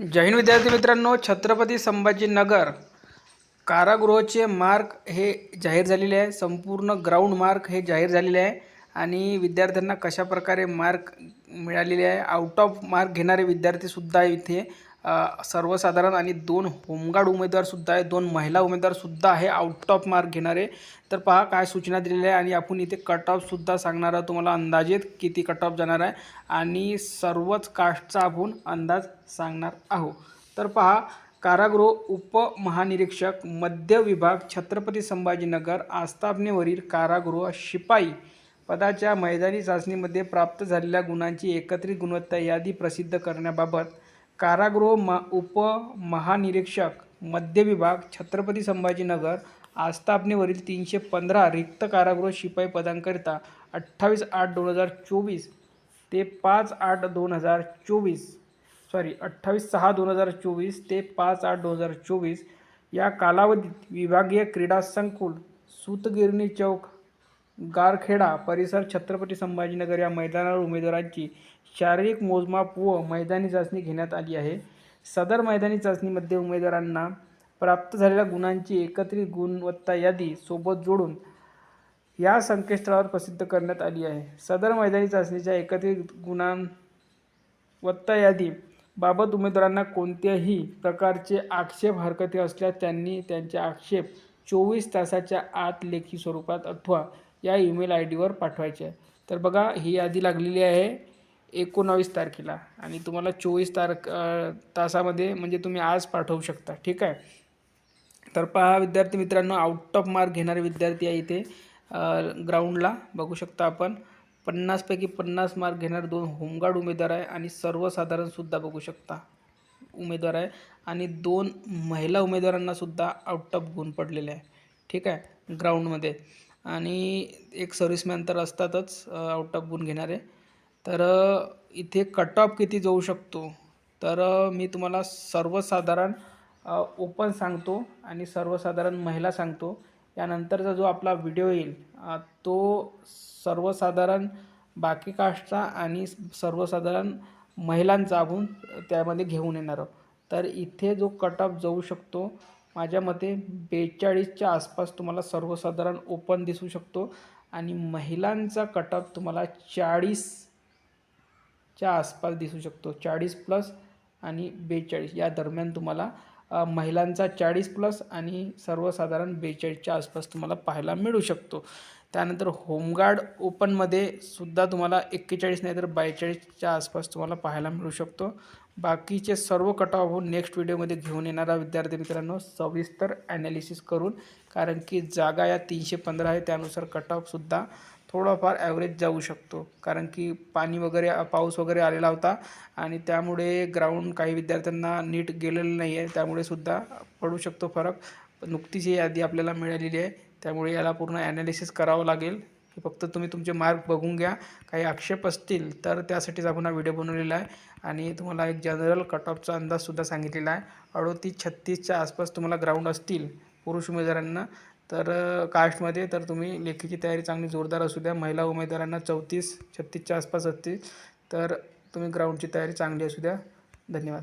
जैन विद्यार्थी मित्रांनो छत्रपती संभाजीनगर कारागृहाचे मार्क हे जाहीर झालेले आहे. संपूर्ण ग्राउंड मार्क हे जाहीर झालेले आहे. आणि विद्यार्थ्यांना कशा प्रकारे मार्क मिळालेले आहे? आउट ऑफ मार्क घेणारे विद्यार्थीसुद्धा इथे सर्वसाधारण आणि दोन होमगार्ड उमेदवारसुद्धा आहे दोन महिला उमेदवारसुद्धा आहे आउट ऑफ मार्क घेणारे. तर पहा काय सूचना दिलेल्या आहे आणि आपण इथे कट ऑफसुद्धा सांगणार आहोत तुम्हाला अंदाजेत किती कट ऑफ जाणार आहे. आणि सर्वच कास्टचा आपण अंदाज सांगणार आहोत. तर पहा कारागृह उपमहानिरीक्षक मध्य विभाग छत्रपती संभाजीनगर आस्थापनेवरील कारागृह शिपाई पदाच्या मैदानी चाचणीमध्ये प्राप्त झालेल्या गुणांची एकत्रित गुणवत्ता यादी प्रसिद्ध करण्याबाबत कारागृह म उपमहानिरीक्षक मध्य विभाग छत्रपती संभाजीनगर आस्थापनेवरील तीनशे पंधरा रिक्त कारागृह शिपाई पदांकरिता अठ्ठावीस आठ दोन हजार चोवीस ते पाच आठ दोन हजार चोवीस सॉरी अठ्ठावीस सहा दोन हजार चोवीस ते पाच आठ दोन हजार चोवीस या कालावधीत विभागीय क्रीडा संकुल सूतगिरणी चौक गारखेडा परिसर छत्रपती संभाजीनगर या मैदानावर उमेदवारांची शारीरिक मोजमाप व मैदानी चाचणी घेण्यात आली आहे. सदर मैदानी चाचणीमध्ये उमेदवारांना प्राप्त झालेल्या गुणांची एकत्रित गुणवत्ता यादी सोबत जोडून या संकेतस्थळावर प्रसिद्ध करण्यात आली आहे. सदर मैदानी चाचणीच्या एकत्रित गुणांवत्ता यादी बाबत उमेदवारांना कोणत्याही प्रकारचे आक्षेप हरकती असल्यास त्यांनी त्यांचे आक्षेप चोवीस तासाच्या आत लेखी स्वरूपात अथवा या ईमेल आय डीवर पाठवायचे आहे. तर बघा ही यादी लागलेली आहे एकोणावीस तारखेला आणि तुम्हाला चोवीस तारख तासामध्ये म्हणजे तुम्ही आज पाठवू शकता. ठीक आहे? तर पहा विद्यार्थी मित्रांनो आउट ऑफ मार्क घेणारे विद्यार्थी आहे इथे ग्राउंडला बघू शकता आपण पन्नासपैकी पन्नास मार्क घेणारे दोन होमगार्ड उमेदवार आहे आणि सर्वसाधारणसुद्धा बघू शकता उमेदवार आहे आणि दोन महिला उमेदवारांनासुद्धा आउट ऑफ गुण पडलेले आहे. ठीक आहे? ग्राउंडमध्ये आणि एक सर्व्हिसमॅन तर असतातच आउट ऑफ गुण घेणारे. तर इथे कट ऑफ किती जाऊ शकतो? तर मी तुम्हाला सर्वसाधारण ओपन सांगतो आणि सर्वसाधारण महिला सांगतो. यानंतरचा जो आपला व्हिडिओ येईल तो सर्वसाधारण बाकी कास्टचा आणि सर्वसाधारण महिलांचा आपण त्यामध्ये घेऊन येणार आहोत. तर इथे जो कट ऑफ जाऊ शकतो माझ्या मते बेचाळीसच्या आसपास तुम्हाला सर्वसाधारण ओपन दिसू शकतो. आणि महिलांचा कटअप तुम्हाला चाळीसच्या आसपास दिसू शकतो. चाळीस प्लस आणि बेचाळीस या दरम्यान तुम्हाला महिलांचा चाळीस प्लस आणि सर्वसाधारण बेचाळीसच्या आसपास तुम्हाला पाहायला मिळू शकतो. त्यानंतर होमगार्ड ओपनमध्ये सुद्धा तुम्हाला एक्केचाळीस नाही तर बेचाळीसच्या आसपास तुम्हाला पाहायला मिळू शकतो. बाकीचे सर्व कट ऑफ नेक्स्ट व्हिडिओमध्ये घेऊन येणारा विद्यार्थी मित्रांनो. सविस्तर ॲनालिसिस करून कारण की जागा या तीनशे पंधरा आहे त्यानुसार कट ऑफसुद्धा थोडाफार ॲव्हरेज जाऊ शकतो. कारण की पाणी वगैरे पाऊस वगैरे आलेला होता आणि त्यामुळे ग्राउंड काही विद्यार्थ्यांना नीट गेलेलं नाही आहे त्यामुळे सुद्धा पडू शकतो फरक. नुकतीच ही यादी आपल्याला मिळालेली आहे. त्यामुळे याला पूर्ण ॲनालिसिस करावं लागेल. की फक्त तुम्ही तुमचे मार्क बघून घ्या. काही आक्षेप असतील तर त्यासाठीच आपण हा व्हिडिओ बनवलेला आहे. आणि तुम्हाला एक जनरल कट ऑफचा अंदाजसुद्धा सांगितलेला आहे. अडोतीस छत्तीसच्या आसपास तुम्हाला ग्राउंड असतील पुरुष उमेदवारांना तर कास्टमध्ये तर तुम्ही लेखीची तयारी चांगली जोरदार असू द्या. महिला उमेदवारांना चौतीस छत्तीसच्या आसपास असतील. तर तुम्ही ग्राउंडची तयारी चांगली असू द्या. धन्यवाद.